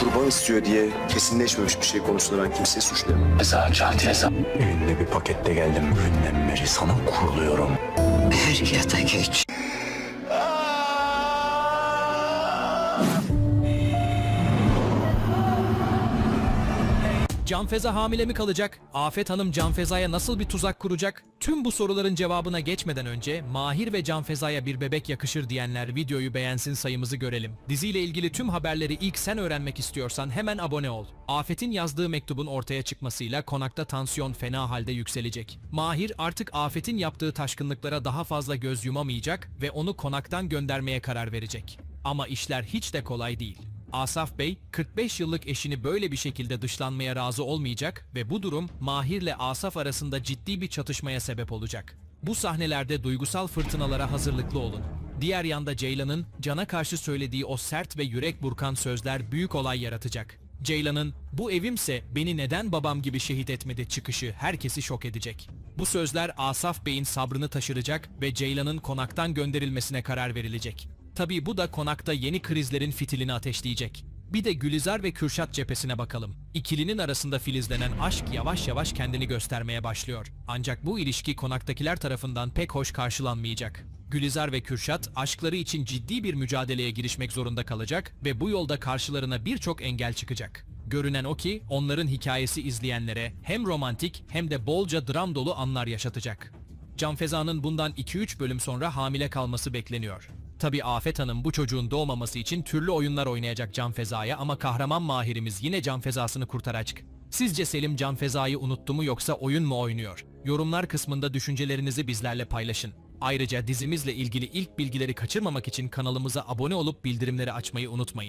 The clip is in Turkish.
kurban istiyor diye kesinleşmemiş bir şey konusunda ben kimseyi suçlayamam. Ceza, can ceza. Elinde bir pakette geldim. Günden beri sana kuruluyorum. Er ya da geç. Canfeza hamile mi kalacak? Afet Hanım Canfeza'ya nasıl bir tuzak kuracak? Tüm bu soruların cevabına geçmeden önce Mahir ve Canfeza'ya bir bebek yakışır diyenler videoyu beğensin sayımızı görelim. Diziyle ilgili tüm haberleri ilk sen öğrenmek istiyorsan hemen abone ol. Afet'in yazdığı mektubun ortaya çıkmasıyla konakta tansiyon fena halde yükselecek. Mahir artık Afet'in yaptığı taşkınlıklara daha fazla göz yumamayacak ve onu konaktan göndermeye karar verecek. Ama işler hiç de kolay değil. Asaf Bey, 45 yıllık eşini böyle bir şekilde dışlanmaya razı olmayacak ve bu durum Mahir'le Asaf arasında ciddi bir çatışmaya sebep olacak. Bu sahnelerde duygusal fırtınalara hazırlıklı olun. Diğer yanda Ceylan'ın Can'a karşı söylediği o sert ve yürek burkan sözler büyük olay yaratacak. Ceylan'ın bu evimse beni neden babam gibi şehit etmedi çıkışı herkesi şok edecek. Bu sözler Asaf Bey'in sabrını taşıracak ve Ceylan'ın konaktan gönderilmesine karar verilecek. Tabii bu da konakta yeni krizlerin fitilini ateşleyecek. Bir de Gülizar ve Kürşat cephesine bakalım. İkilinin arasında filizlenen aşk yavaş yavaş kendini göstermeye başlıyor. Ancak bu ilişki konaktakiler tarafından pek hoş karşılanmayacak. Gülizar ve Kürşat aşkları için ciddi bir mücadeleye girişmek zorunda kalacak ve bu yolda karşılarına birçok engel çıkacak. Görünen o ki onların hikayesi izleyenlere hem romantik hem de bolca dram dolu anlar yaşatacak. Can Feza'nın bundan 2-3 bölüm sonra hamile kalması bekleniyor. Tabi Afet Hanım bu çocuğun doğmaması için türlü oyunlar oynayacak Can Feza'ya ama kahraman mahirimiz yine Can Feza'sını kurtaracak. Sizce Selim Can Feza'yı unuttu mu yoksa oyun mu oynuyor? Yorumlar kısmında düşüncelerinizi bizlerle paylaşın. Ayrıca dizimizle ilgili ilk bilgileri kaçırmamak için kanalımıza abone olup bildirimleri açmayı unutmayın.